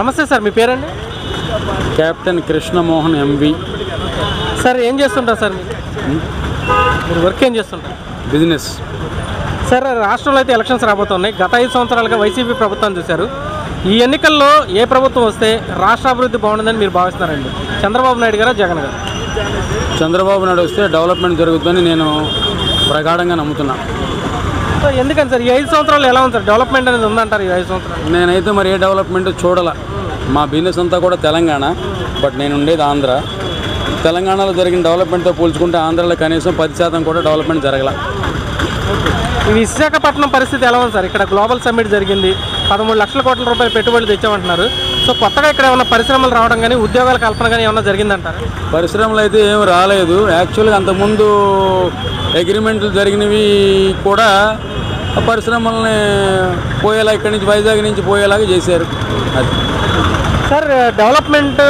నమస్తే సార్ మీ పేరండి? Captain Krishnamohan MV. Sir ఏం చేస్తుంటారు సార్ మీరు? మీరు వర్క్ ఏం చేస్తుంటారు? బిజినెస్. సార్ రాష్ట్రంలో అయితే ఎలక్షన్స్ రాబోతున్నాయి. గత ఐదు సంవత్సరాలుగా వైసీపీ ప్రభుత్వం చూశారు. ఈ ఎన్నికల్లో ఏ ప్రభుత్వం వస్తే రాష్ట్ర అభివృద్ధి బాగుంటుందని మీరు భావిస్తున్నారండి? చంద్రబాబు నాయుడు గారా జగన్ గారు? చంద్రబాబు నాయుడు వస్తే డెవలప్మెంట్ జరుగుతుందని నేను ప్రగాఢంగా నమ్ముతున్నా. సో ఎందుకని సార్? ఈ ఐదు సంవత్సరాలు ఎలా ఉంది సార్? డెవలప్మెంట్ అనేది ఉందంటారు ఈ ఐదు సంవత్సరాలు నేనైతే మరి ఏ డెవలప్మెంట్ చూడాల. మా బిజినెస్ అంతా కూడా తెలంగాణ బట్ నేను ఉండేది ఆంధ్ర. తెలంగాణలో జరిగిన డెవలప్మెంట్తో పోల్చుకుంటే ఆంధ్రాలో కనీసం పది శాతం కూడా డెవలప్మెంట్ జరగల. విశాఖపట్నం పరిస్థితి ఎలా ఉంది సార్? ఇక్కడ గ్లోబల్ సమ్మిట్ జరిగింది. పదమూడు లక్షల కోట్ల రూపాయలు పెట్టుబడులు తెచ్చామంటున్నారు. సో కొత్తగా ఇక్కడ ఏమైనా పరిశ్రమలు రావడం కానీ ఉద్యోగాల కల్పన కానీ ఏమైనా జరిగిందంటారా? పరిశ్రమలు అయితే ఏం రాలేదు. యాక్చువల్గా అంతకుముందు అగ్రిమెంట్లు జరిగినవి కూడా పరిశ్రమల్ని పోయేలా ఇక్కడి నుంచి వైజాగ్ నుంచి పోయేలాగా చేశారు. అది. సార్ డెవలప్మెంట్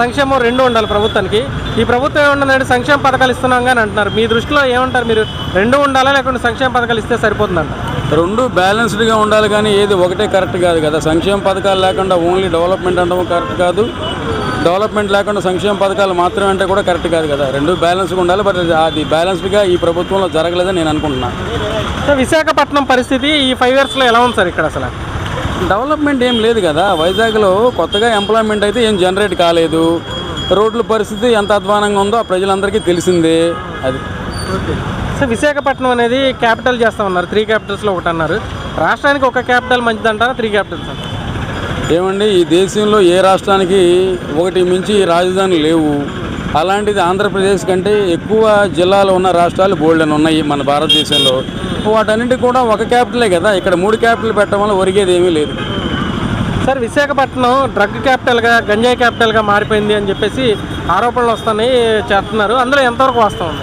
సంక్షేమం రెండు ఉండాలి ప్రభుత్వానికి. ఈ ప్రభుత్వం ఏముంటుందంటే సంక్షేమ పథకాలు ఇస్తున్నాం కానీ అంటున్నారు. మీ దృష్టిలో ఏమంటారు మీరు? రెండు ఉండాలా లేకుంటే సంక్షేమ పథకాలు ఇస్తే సరిపోతుందంట? రెండు బ్యాలెన్స్డ్గా ఉండాలి కానీ ఏది ఒకటే కరెక్ట్ కాదు కదా. సంక్షేమ పథకాలు లేకుండా ఓన్లీ డెవలప్మెంట్ అనడం కరెక్ట్ కాదు. డెవలప్మెంట్ లేకుండా సంక్షేమ పథకాలు మాత్రమే అంటే కూడా కరెక్ట్ కాదు కదా. రెండు బ్యాలెన్స్గా ఉండాలి బట్ అది బ్యాలెన్స్డ్గా ఈ ప్రభుత్వంలో జరగలేదని నేను అనుకుంటున్నాను. సో విశాఖపట్నం పరిస్థితి ఈ ఫైవ్ ఇయర్స్లో ఎలా ఉంది సార్ ఇక్కడ అసలు? డెవలప్మెంట్ ఏం లేదు కదా. వైజాగ్లో కొత్తగా ఎంప్లాయ్మెంట్ అయితే ఏం జనరేట్ కాలేదు. రోడ్ల పరిస్థితి ఎంత అధ్వానంగా ఉందో ఆ ప్రజలందరికీ తెలిసిందే. అది. సో విశాఖపట్నం అనేది క్యాపిటల్ చేస్తామన్నారు. త్రీ క్యాపిటల్స్లో ఒకటి అన్నారు. రాష్ట్రానికి ఒక క్యాపిటల్ మంచిదంటారా? త్రీ క్యాపిటల్స్ అంటారా? ఏమండి ఈ దేశంలో ఏ రాష్ట్రానికి ఒకటి మించి రాజధాని లేవు. అలాంటిది ఆంధ్రప్రదేశ్ కంటే ఎక్కువ జిల్లాలు ఉన్న రాష్ట్రాలు బోల్డెన్ ఉన్నాయి మన భారతదేశంలో. వాటన్నిటి కూడా ఒక క్యాపిటలే కదా. ఇక్కడ మూడు క్యాపిటల్ పెట్టడం వల్ల ఒరిగేది ఏమీ లేదు. సార్ విశాఖపట్నం డ్రగ్ క్యాపిటల్గా గంజాయి క్యాపిటల్గా మారిపోయింది అని చెప్పేసి ఆరోపణలు వస్తున్నాయి చేస్తున్నారు. అందులో ఎంతవరకు వాస్తవం?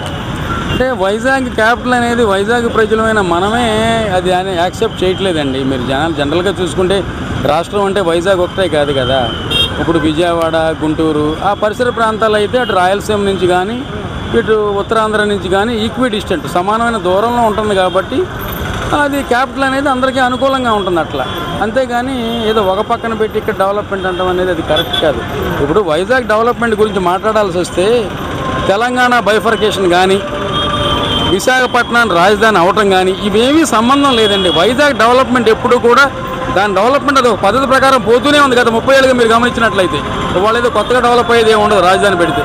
అంటే వైజాగ్ క్యాపిటల్ అనేది వైజాగ్ ప్రజలమైన మనమే అది అని యాక్సెప్ట్ చేయట్లేదండి. మీరు జనాలు జనరల్గా చూసుకుంటే రాష్ట్రం అంటే వైజాగ్ ఒకటే కాదు కదా. ఇప్పుడు విజయవాడ గుంటూరు ఆ పరిసర ప్రాంతాలు అయితే అటు రాయలసీమ నుంచి కానీ ఇటు ఉత్తరాంధ్ర నుంచి కానీ ఈక్వి డిస్టెంట్ సమానమైన దూరంలో ఉంటుంది కాబట్టి అది క్యాపిటల్ అనేది అందరికీ అనుకూలంగా ఉంటుంది అట్లా. అంతేగాని ఏదో ఒక పక్కన పెట్టి ఇక్కడ డెవలప్మెంట్ అంటాం అనేది అది కరెక్ట్ కాదు. ఇప్పుడు వైజాగ్ డెవలప్మెంట్ గురించి మాట్లాడాల్సి వస్తే తెలంగాణ బైఫర్కేషన్ కానీ విశాఖపట్నం రాజధాని అవటం కానీ ఇవేమీ సంబంధం లేదండి. వైజాగ్ డెవలప్మెంట్ ఎప్పుడు కూడా దాని డెవలప్మెంట్ అది ఒక పద్ధతి ప్రకారం పోతూనే ఉంది గత ముప్పై ఏళ్ళుగా మీరు గమనించినట్లయితే. వాళ్ళు ఏదో కొత్తగా డెవలప్ అయ్యేది ఏమి ఉండదు రాజధాని పెడితే.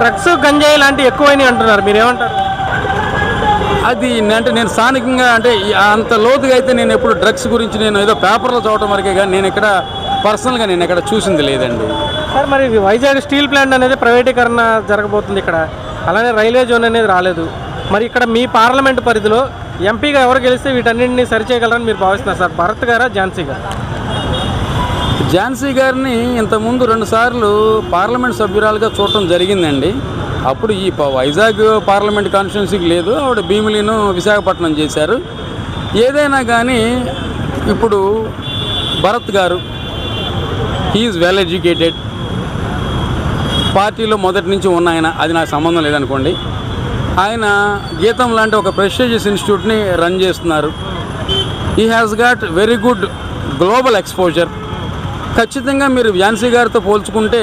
డ్రగ్స్ గంజాయి లాంటివి ఎక్కువైనాయి అంటున్నారు. మీరు ఏమంటారు అది అంటే నేను స్థానికంగా అంటే అంత లోతుగా అయితే నేను ఎప్పుడు డ్రగ్స్ గురించి నేను ఏదో పేపర్లో చదవటం వరకే కానీ నేను ఇక్కడ పర్సనల్గా నేను ఎక్కడ చూసింది లేదండి. సార్ మరి వైజాగ్ స్టీల్ ప్లాంట్ అనేది ప్రైవేటీకరణ జరగబోతుంది ఇక్కడ. అలానే రైల్వే జోన్ అనేది రాలేదు. మరి ఇక్కడ మీ పార్లమెంట్ పరిధిలో ఎంపీగా ఎవరు గెలిస్తే వీటన్నింటినీ సరిచేయగలరని మీరు భావిస్తున్నారు సార్? భరత్ గారా ఝాన్సీ గారు? ఝాన్సీ గారిని ఇంతకుముందు రెండుసార్లు పార్లమెంట్ సభ్యురాలుగా చూడటం జరిగిందండి. అప్పుడు ఈ ప- వైజాగ్ పార్లమెంట్ కాన్స్టిట్యున్సీకి లేదు ఆవిడ భీమిలీను విశాఖపట్నం చేశారు. ఏదైనా కానీ ఇప్పుడు భరత్ గారు హీఈస్ వెల్ ఎడ్యుకేటెడ్ పార్టీలో మొదటి నుంచి ఉన్న ఆయన అది నాకు సంబంధం లేదనుకోండి. ఆయన గీతం లాంటి ఒక ప్రెస్టీజియస్ ఇన్స్టిట్యూట్ని రన్ చేస్తున్నారు. ఈ has got very good global exposure ఖచ్చితంగా మీరు ఝాన్సీ గారితో పోల్చుకుంటే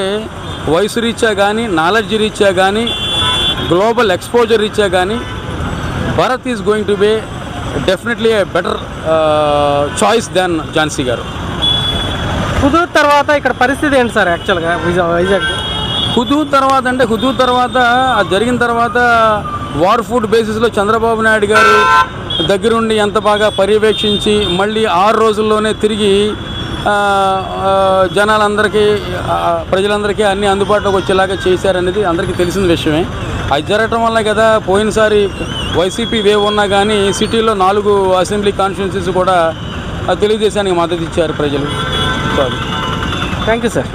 వయసు రీత్యా కానీ నాలెడ్జ్ రీత్యా కానీ గ్లోబల్ ఎక్స్పోజర్ రీత్యా కానీ Bharat is going to be definitely a better choice than Jhansi గారు. హుదూద్ తర్వాత ఇక్కడ పరిస్థితి ఏంటి సార్ యాక్చువల్గా విజా వైజాగ్. హుదూద్ తర్వాత అంటే హుదూద్ తర్వాత అది జరిగిన తర్వాత వార్ ఫుడ్ బేసిస్లో చంద్రబాబు నాయుడు గారు దగ్గరుండి ఎంత బాగా పర్యవేక్షించి మళ్ళీ ఆరు రోజుల్లోనే తిరిగి జనాలందరికీ ప్రజలందరికీ అన్ని అందుబాటులోకి వచ్చేలాగా చేశారనేది అందరికీ తెలిసిన విషయమే. అది జరగటం వల్ల కదా పోయినసారి వైసీపీ వేవ్ ఉన్నా కానీ సిటీలో నాలుగు అసెంబ్లీ కాన్స్టిట్యున్సీస్ కూడా తెలుగుదేశానికి మద్దతు ఇచ్చారు ప్రజలు. Thank you sir.